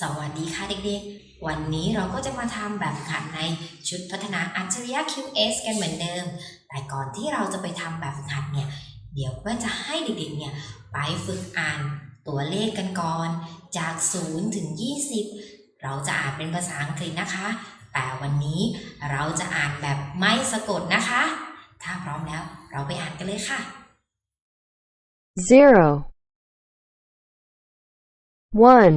สวัสดีค่ะเด็กๆ วันนี้เราก็จะมาทำแบบฝึกหัดในชุดพัฒนาอัจฉริยะ QS กันเหมือนเดิม แต่ก่อนที่เราจะไปทำแบบฝึกหัดเนี่ย เดี๋ยวก็จะให้เด็กๆ เนี่ยไปฝึกอ่านตัวเลขกันก่อน จาก 0 ถึง 20 เราจะอ่านเป็นภาษาอังกฤษนะคะ แต่วันนี้เราจะอ่านแบบไม่สะกดนะคะ ถ้าพร้อมแล้วเราไปอ่านกันเลยค่ะ zero, one,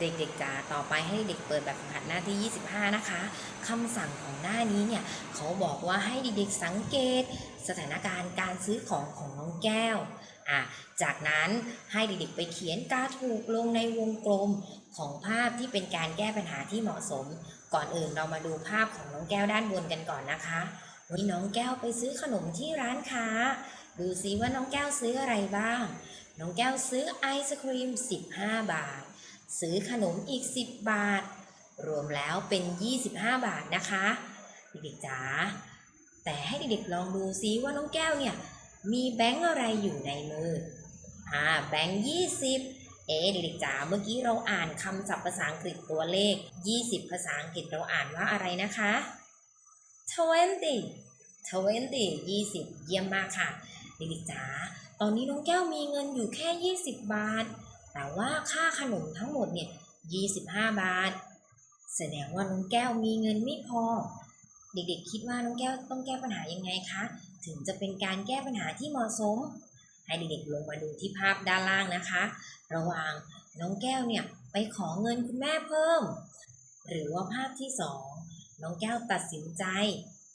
เด็กๆจ๋าต่อไปให้เด็กเปิดแบบฝึกหัดหน้าที่ 25 นะคะคำสั่งของหน้านี้เนี่ยเขาบอกว่าให้เด็กๆสังเกต สถานการณ์การซื้อของของน้องแก้วอะจากนั้นให้เด็กๆไปเขียนการถูกลงในวงกลมของภาพที่เป็นการแก้ปัญหาที่เหมาะสม ก่อนอื่นเรามาดูภาพของน้องแก้วด้านบนกันก่อนนะคะวันนี้น้องแก้วไปซื้อขนมที่ร้านค้า ดูซิว่าน้องแก้วซื้ออะไรบ้าง น้องแก้วซื้อไอศครีม 15 บาท ซื้อขนมอีก 10 บาท รวมแล้วเป็น 25 บาทนะคะเด็กๆจ๋าแต่ให้เด็กๆลองดูซิว่าน้องแก้วเนี่ยมีแบงค์อะไรอยู่ในมืออ่าแบงค์20เอ๊ะเด็กๆจ๋าเมื่อกี้เราอ่านคำศัพท์ภาษาอังกฤษตัวเลข 20 ภาษาอังกฤษเราอ่านว่าอะไรนะคะ20 20 20 เยี่ยมมากค่ะเด็กๆจ๋าตอนนี้น้องแก้วมีเงินอยู่แค่ 20 บาท แต่ว่าค่าขนมทั้งหมดเนี่ย25 บาท แสดงว่าน้องแก้วมีเงินไม่พอ เด็กๆคิดว่าน้องแก้วต้องแก้ปัญหายังไงคะ ถึงจะเป็นการแก้ปัญหาที่เหมาะสม ให้เด็กๆลงมาดูที่ภาพด้านล่างนะคะ ระหว่างน้องแก้วเนี่ยไปขอเงินคุณแม่เพิ่ม หรือว่าภาพที่สองน้องแก้วตัดสินใจ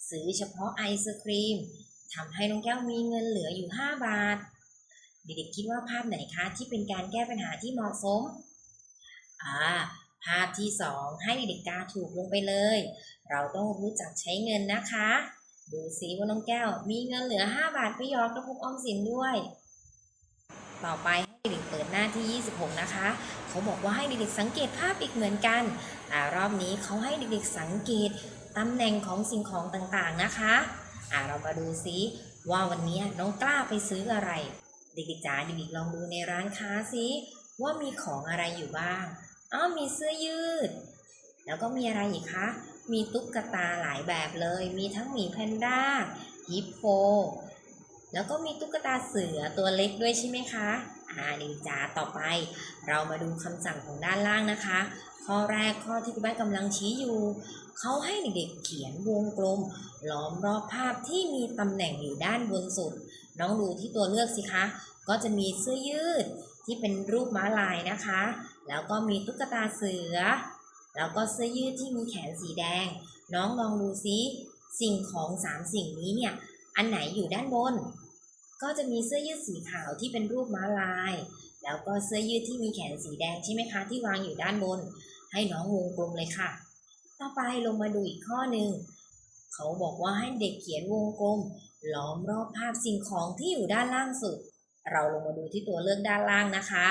ซื้อเฉพาะไอศครีมทำให้น้องแก้วมีเงินเหลืออยู่ 5 บาท เด็กๆคิดว่าภาพไหนคะที่เป็นการแก้ปัญหาที่เหมาะสมอ่าภาพที่สองให้เด็กๆกาถูกลงไปเลย เราต้องรู้จักใช้เงินนะคะ ดูซิว่าน้องแก้ว มีเงินเหลือ 5 บาทไปหยอดกระปุกออมสินด้วย ต่อไปให้เด็กเปิดหน้าที่ 26 นะคะ เขาบอกว่าให้เด็กๆสังเกตภาพอีกเหมือนกัน แต่รอบนี้เขาให้เด็กๆสังเกตตำแหน่งของสิ่งของต่างๆนะคะ อ่าเรามาดูซิว่าวันนี้น้องกล้าไปซื้ออะไร ด็กๆจ๋าเด็กๆลองดูในร้านค้าซิว่ามีของอะไรอยู่บ้างอ้าวมีเสื้อยืด แล้วก็มีอะไรอีกคะ มีตุ๊กตาหลายแบบเลย มีทั้งหมีแพนด้าฮิปโป แล้วก็มีตุ๊กตาเสือตัวเล็กด้วยใช่ไหมคะอ่าเด็กจ๋าต่อไป เรามาดูคำสั่งของด้านล่างนะคะ ข้อแรกข้อที่คุณแม่กำลังชี้อยู่ เขาให้เด็กๆเขียนวงกลม ล้อมรอบภาพที่มีตำแหน่งอยู่ด้านบนสุด น้องดูที่ตัวเลือกสิคะ ก็จะมีเสื้อยืดที่เป็นรูปม้าลายนะคะ แล้วก็มีตุ๊กตาเสือ แล้วก็เสื้อยืดที่มีแขนสีแดง น้องลองดูซิสิ่งของสามสิ่งนี้เนี่ย อันไหนอยู่ด้านบน ก็จะมีเสื้อยืดสีขาวที่เป็นรูปม้าลาย แล้วก็เสื้อยืดที่มีแขนสีแดงใช่ไหมคะ ที่วางอยู่ด้านบน ให้น้องวงกลมเลยค่ะ ต่อไปลงมาดูอีกข้อหนึ่ง เขาบอกว่าให้เด็กเขียนวงกลม ล้อมรอบภาพสิ่งของที่อยู่ด้านล่างสุด เราลงมาดูที่ตัวเลือกด้านล่างนะคะ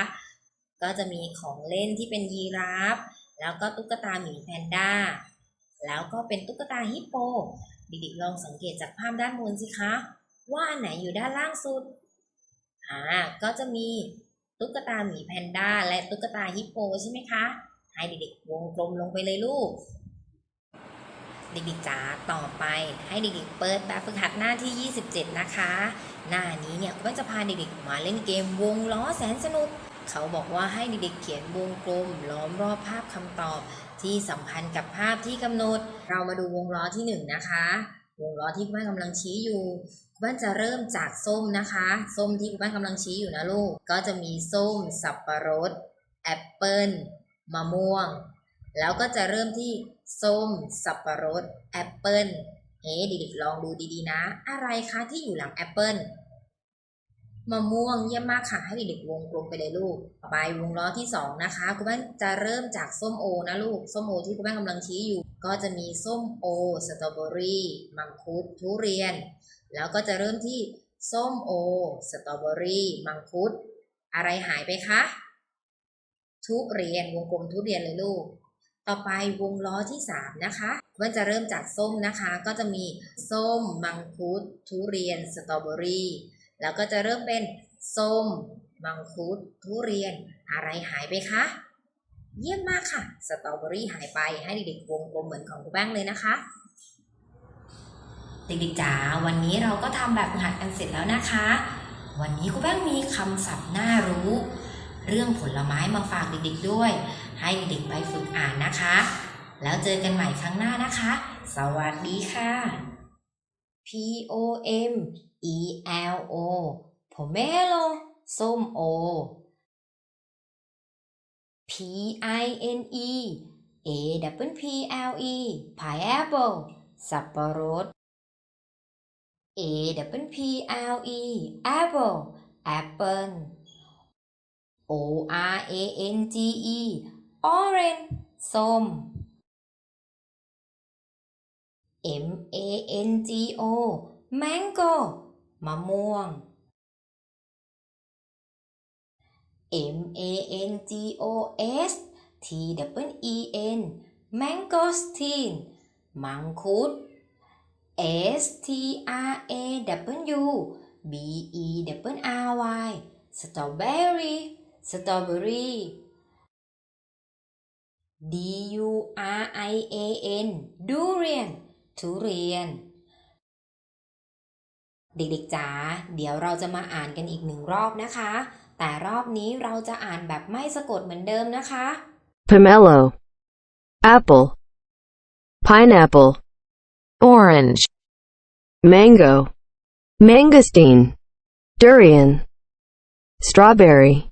ก็จะมีของเล่นที่เป็นยีราฟ แล้วก็ตุ๊กตาหมีแพนด้า แล้วก็เป็นตุ๊กตาฮิปโปเด็กๆลองสังเกตจากภาพด้านบนสิคะ ว่าอันไหนอยู่ด้านล่างสุด อ่า ก็จะมีตุ๊กตาหมีแพนด้าและตุ๊กตาฮิปโปใช่ไหมคะ ให้เด็กๆวงกลมลงไปเลยลูก เด็กๆจ๋าต่อไปให้เด็กๆเปิดแบบฝึกหัดหน้าที่ 27 นะคะ หน้านี้เนี่ยก็จะพาเด็กๆมาเล่นเกมวงล้อแสนสนุก เขาบอกว่าให้เด็กๆเขียนวงกลมล้อมรอบภาพคำตอบ ที่สัมพันธ์กับภาพที่กำหนด เรามาดูวงล้อที่หนึ่งนะคะ วงล้อที่คุณแม่กำลังชี้อยู่คุณแม่จะเริ่มจากส้มนะคะ ส้มที่คุณแม่กำลังชี้อยู่นะลูก ก็จะมีส้ม สับปะรดแอปเปิลมะม่วง แล้วก็จะเริ่มที่ ส้ม สับปะรด แอปเปิลเฮ้เด็กๆลองดูดีๆนะ อะไรคะที่อยู่หลังแอปเปิลมะม่วงเยี่ยมมากค่ะให้เด็กๆวงกลมไปเลยลูกต่อไปวงล้อที่สองนะคะคุณแม่จะเริ่มจากส้มโอนะลูกส้มโอที่คุณแม่กำลังชี้อยู่ ก็จะมีส้มโอสตรอเบอรี่มังคุดทุเรียน แล้วก็จะเริ่มที่ส้มโอสตรอเบอรี่มังคุด อะไรหายไปคะทุเรียนวงกลมทุเรียนเลยลูก ต่อไปวงล้อที่ 3 นะคะมันจะเริ่มจากส้มนะคะ ก็จะมีส้ม มังคุด ทุเรียน สตรอเบอรี่ แล้วก็จะเริ่มเป็นส้ม มังคุด ทุเรียน อะไรหายไปคะ เยี่ยมมากค่ะ สตรอเบอรี่หายไป ให้เด็กๆวงกลมเหมือนของคุณแป้งเลยนะคะ เด็กๆจ๋า วันนี้เราก็ทำแบบหัดกันเสร็จแล้วนะคะ วันนี้คุณแป้งมีคำศัพท์น่ารู้ เรื่องผลไม้มาฝากเด็กๆด้วย ให้เด็กไปฝึกอ่านนะคะ แล้วเจอกันใหม่ครั้งหน้านะคะ สวัสดีค่ะ P O M E L O pomelo ส้มโอ P I N E A W P L E pineapple สับปะรด A W P L E apple apple O R A N G E orange ส้ม M A N G O mango มะม่วง M A N G O S T W E N mangosteen มังคุด S T R A W B E W R Y strawberry strawberry D U R I A N durian ทุเรียน เด็กๆจ๋าเดี๋ยวเราจะมาอ่านกันอีกหนึ่งรอบนะคะ แต่รอบนี้เราจะอ่านแบบไม่สะกดเหมือนเดิมนะคะ pomelo, apple, pineapple, orange, mango, mangosteen, durian, strawberry,